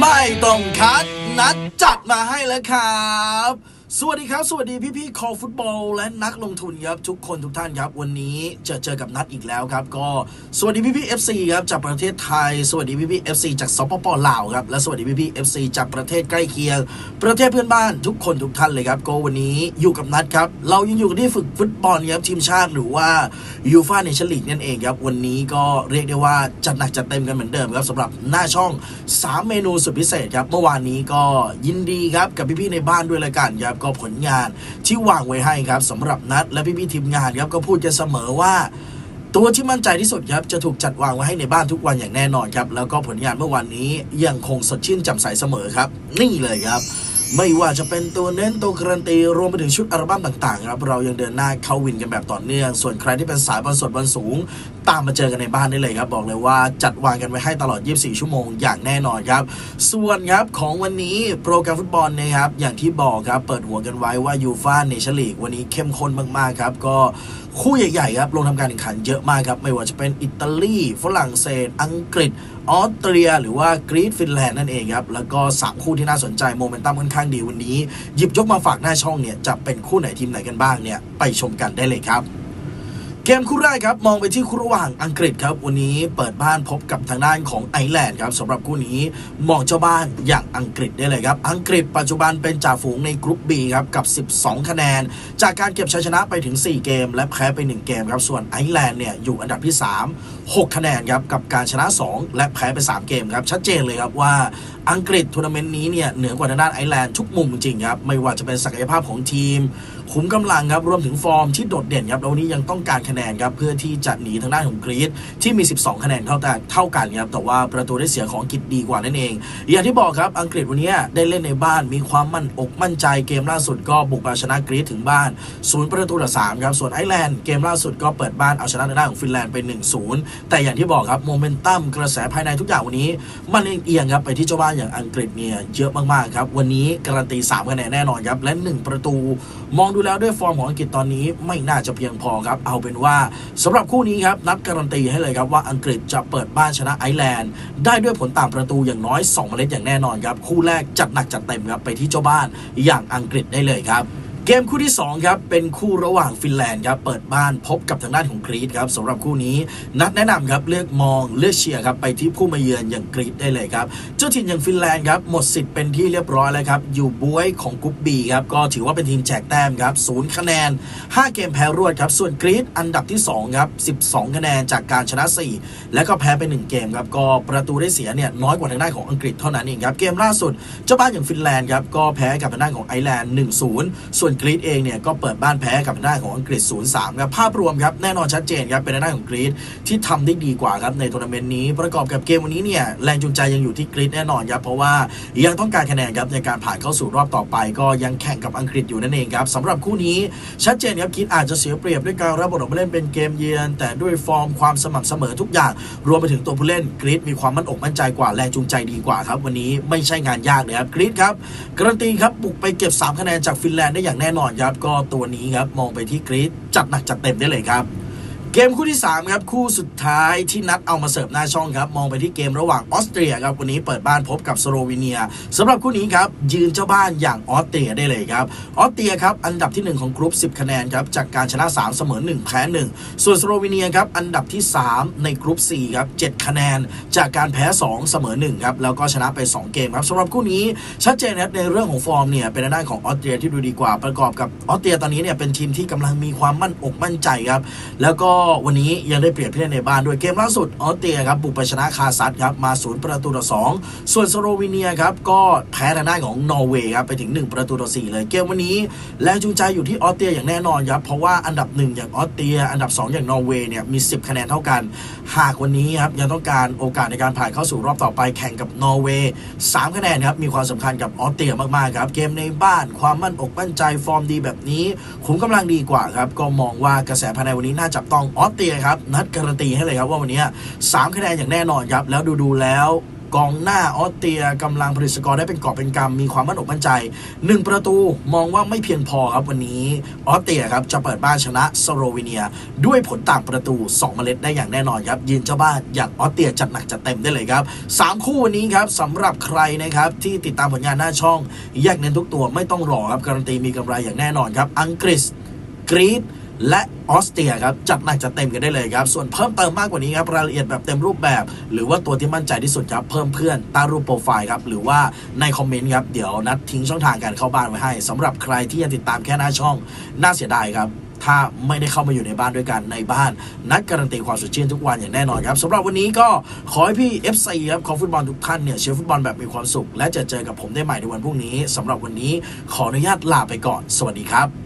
ไม่ต้องคัดนัดจัดมาให้แล้วครับ สวัสดีครับ สวัสดีพี่ๆคอฟุตบอล และนักลงทุนครับทุกคนทุกท่านครับ วันนี้จะเจอกับนัดอีกแล้วครับ ก็สวัสดีพี่ๆ FC ครับจากประเทศไทย สวัสดีพี่ๆ FC จากสปปลาวครับและสวัสดีพี่ๆ FC จากประเทศใกล้เคียง ประเทศเพื่อนบ้านทุกคนทุกท่านเลยครับก็วันนี้อยู่กับนัดครับ เรายังอยู่กันที่ฝึกฟุตบอลครับทีมชาติหรือว่ายูฟ่าเนชั่นลีกนั่นเองครับวันนี้ก็เรียกได้ว่าจัดหนักจัดเต็มกันเหมือนเดิมครับสำหรับหน้าช่อง 3 เมนูสุดพิเศษครับเมื่อวานนี้ก็ยินดีครับกับพี่ๆในบ้านด้วยละกันครับก็ผลงานที่วางไว้ให้ครับสำหรับนัดและพี่ๆทีมงานครับก็พูดกันเสมอว่าตัวที่มั่นใจที่สุดครับจะถูกจัดวางไว้ให้ในบ้านทุกวันอย่างแน่นอนครับแล้วก็ผลงานเมื่อวานนี้ยังคงสดชื่นแจ่มใสเสมอครับ นี่เลยครับ ไม่ว่าจะเป็นตัวเน้นตัวการันตี รวมไปถึงชุดอัลบั้มต่างๆครับเรายังเดินหน้าเข้าวินกันแบบต่อเนื่อง ส่วนใครที่เป็นสายบอลสดบอลสูง ตามมาเจอกันในบ้านได้เลยครับ บอกเลยว่าจัดวางกันไว้ให้ตลอด 24 ชั่วโมงอย่างแน่นอนครับ ส่วนครับของวันนี้โปรแกรมฟุตบอลนะครับอย่างที่บอกครับเปิดหัวกันไว้ว่ายูฟ่าเนชั่นลีกวันนี้เข้มข้นมากๆครับก็ คู่ใหญ่ๆครับลงทำการแข่งขันเยอะมากครับ ไม่ว่าจะเป็นอิตาลีฝรั่งเศส อังกฤษ ออสเตรีย หรือว่ากรีซฟินแลนด์นั่นเองครับ แล้วก็ 3 คู่ที่น่าสนใจโมเมนตัมค่อนข้างดีวันนี้ หยิบยกมาฝากหน้าช่องเนี่ยจะเป็นคู่ไหนทีมไหนกันบ้างเนี่ยไปชมกันได้เลยครับ เกมคู่แรกครับมองไปที่คู่ระหว่างอังกฤษครับ วันนี้เปิดบ้านพบกับทางด้านของไอร์แลนด์ครับสำหรับคู่นี้มองเจ้าบ้านอย่างอังกฤษได้เลยครับ อังกฤษปัจจุบันเป็นจ่าฝูงในกรุ๊ป B ครับกับ 12 คะแนน จากการเก็บชัยชนะไปถึง 4 เกม และแพ้ไป 1 เกมครับส่วนไอร์แลนด์เนี่ยอยู่อันดับที่ 3 6 คะแนนครับกับการชนะ 2 และแพ้ไป 3 เกมครับชัดเจนเลยครับว่าอังกฤษทัวร์นาเมนต์นี้เนี่ยเหนือกว่าทางด้านไอร์แลนด์ทุกมุมจริงครับไม่ว่าจะเป็นศักยภาพของทีม ขุมกำลังครับรวมถึงฟอร์มที่โดดเด่นครับแล้ววันนี้ยังต้องการคะแนนครับเพื่อที่จะหนีทางด้านของกรีซที่มี 12 คะแนนเท่าแต่เท่ากันครับแต่ว่าประตูได้เสียของอังกฤษดีกว่านั่นเอง อย่างที่บอกครับอังกฤษวันนี้ได้เล่นในบ้านมีความมั่นอกมั่นใจเกมล่าสุดก็บุกมาชนะกรีซถึงบ้านศูนย์ประตูต่อสามครับส่วนไอร์แลนด์เกมล่าสุดก็เปิดบ้านเอาชนะทางด้านของฟินแลนด์ไป1-0 แต่อย่างที่บอกครับโมเมนตัมกระแสภายในทุกอย่างวันนี้ มันเอียงครับไปที่เจ้าบ้านอย่างอังกฤษเนี่ยเยอะมากๆครับวันนี้การันตี3คะแนนแน่นอนครับและ 1 ประตูมองดูแล้วด้วยฟอร์มของอังกฤษตอนนี้ไม่น่าจะเพียงพอครับ เอาเป็นว่าสำหรับคู่นี้ครับนัดการันตีให้เลยครับว่าอังกฤษจะเปิดบ้านชนะไอร์แลนด์ ได้ด้วยผลต่างประตูอย่างน้อย2เมล็ดอย่างแน่นอนครับ คู่แรกจัดหนักจัดเต็มครับไปที่เจ้าบ้านอย่างอังกฤษได้เลยครับ เกมคู่ที่ 2 ครับ เป็นคู่ระหว่างฟินแลนด์ครับเปิดบ้านพบกับทางด้านของกรีซครับสำหรับคู่นี้นัดแนะนำครับเลือกมองเลือกเชียร์ครับไปที่ผู้มาเยือนอย่างกรีซได้เลยครับเจ้าถิ่นอย่างฟินแลนด์ครับหมดสิทธิ์เป็นที่เรียบร้อยแล้วครับอยู่บวยของกรุ๊ปบีครับก็ถือว่าเป็นทีมแจกแต้มครับศูนย์คะแนน 5 เกมแพ้รวดครับส่วนกรีซอันดับที่2ครับ12 คะแนนจากการชนะ 4 แล้วก็แพ้ไป 1 เกมครับก็ประตูได้เสียเนี่ยน้อยกว่าทางด้านของอังกฤษเท่านั้นเองครับเกมล่าสุดเจ้าบ้านอย่างฟินแลนด์ครับก็แพ้กับทางด้านของไอร์แลนด์1-0ส่วนกรีซเองเนี่ยก็เปิดบ้านแพ้กับทางด้าของอังกฤษ 0-3 ครับ ภาพรวมครับ แน่นอนชัดเจนครับ เป็นทางด้าของกรีซที่ทำได้ดีกว่าครับในทัวร์นาเมนต์นี้ ประกอบกับเกมวันนี้เนี่ยแรงจูงใจยังอยู่ที่กรีซแน่นอนครับ เพราะว่ายังต้องการคะแนนครับในการผ่านเข้าสู่รอบต่อไป ก็ยังแข่งกับอังกฤษอยู่นั่นเองครับสำหรับคู่นี้ชัดเจนครับกรีซอาจจะเสียเปรียบด้วยการรับบทออกมาเล่นเป็นเกมเยือน แต่ด้วยฟอร์มความสม่ำเสมอทุกอย่าง รวมไปถึงตัวผู้เล่นกรีซมีความมั่นอกมั่นใจกว่าแรงจูงใจดีกว่าครับวันนี้ไม่ใช่งานยากเลยครับกรีซครับการันตีครับบุกไปเก็บ3คะแนนจากฟินแลนด์ได้อย่างแน่แนอนครับก็ตัวนี้ครับมองไปที่กรีซจัดหนักจัดเต็มได้เลยครับ เกมคู่ที่ 3 ครับ คู่สุดท้ายที่นัดเอามาเสิร์ฟหน้าช่องครับ มองไปที่เกมระหว่างออสเตรียครับ วันนี้เปิดบ้านพบกับสโลวีเนียสำหรับคู่นี้ครับ ยืนเจ้าบ้านอย่างออสเตรียได้เลยครับ ออสเตรียครับ อันดับที่ 1 ของกรุ๊ป 10 คะแนนครับ จากการชนะ 3 เสมอ 1 แพ้ 1 ส่วนสโลวีเนียครับ อันดับที่ 3 ในกรุ๊ป 4 ครับ 7 คะแนน จากการแพ้ 2 เสมอ 1 ครับ แล้วก็ชนะไป 2 เกมครับสำหรับคู่นี้ชัดเจนนะครับในเรื่องของฟอร์มเนี่ยเป็นด้านของออสเตรียที่ดูดีกว่าประกอบกับออสเตรียตอนนี้เนี่ยเป็นทีมที่กำลังมีความมั่นอกมั่นใจครับแล้วก็วันนี้ยังได้เปรียบผู้เล่นในบ้านด้วยเกมล่าสุดออสเตรียครับบุกไปชนะคาซัดครับมาศูนย์ประตูต่อสองส่วนสโลวีเนียครับก็แพ้ทางด้านของนอร์เวย์ครับไปถึง 1 ประตูต่อ4เลยเกมวันนี้แรงจูงใจอยู่ที่ออสเตรียอย่างแน่นอนครับเพราะว่าอันดับ 1 อย่างออสเตรีย อันดับ 2 อย่างนอร์เวย์เนี่ยมี 10 คะแนนเท่ากัน หากวันนี้ครับยังต้องการโอกาสในการผ่านเข้าสู่รอบต่อไปแข่งกับนอร์เวย์3คะแนนครับมีความสำคัญกับออสเตรียมากๆครับเกมในบ้านความมั่นอกมั่นใจฟอร์มดีแบบนี้ขุมกำลังดีกว่าครับก็มองว่ากระแสภายในวันนี้น่าจับต้องออสเตรียครับ นัดการันตีให้เลยครับว่าวันนี้3คะแนนอย่างแน่นอนครับ แล้วดูดูแล้วกองหน้าออสเตรียกำลังผลิตสกอร์ได้เป็นกอบเป็นกำมีความมั่นอกมั่นใจ 1 ประตูมองว่าไม่เพียงพอครับวันนี้ออสเตรียครับจะเปิดบ้านชนะสโลวีเนีย ด้วยผลต่างประตู 2 เมล็ดได้อย่างแน่นอนครับยืนเจ้าบ้านอย่างออสเตรียจัดหนักจัดเต็มได้เลยครับสามคู่วันนี้ครับสำหรับใครนะครับที่ติดตามผลงานหน้าช่องแยกเน้นทุกตัวไม่ต้องรอครับการันตีมีกำไรอย่างแน่นอนครับอังกฤษกรีซ และออสเตรียครับจัดหนักจัดเต็มกันได้เลยครับ ส่วนเพิ่มเติมมากกว่านี้ครับรายละเอียดแบบเต็มรูปแบบ หรือว่าตัวที่มั่นใจที่สุดครับเพิ่มเพื่อนใต้รูปโปรไฟล์ครับหรือว่าในคอมเมนต์ครับเดี๋ยวนัดทิ้งช่องทางการเข้าบ้านไว้ให้สำหรับใครที่ยังติดตามแค่หน้าช่องน่าเสียดายครับถ้าไม่ได้เข้ามาอยู่ในบ้านด้วยกันในบ้าน นัดการันตีความสดชื่นทุกวันอย่างแน่นอนครับสำหรับวันนี้ก็ขอให้พี่ FC ครับของฟุตบอลทุกท่านเนี่ยเชียร์ฟุตบอลแบบมีความสุข และจะเจอกับผมได้ใหม่ในวันพรุ่งนี้สำหรับวันนี้ขออนุญาตลาไปก่อน สวัสดีครับ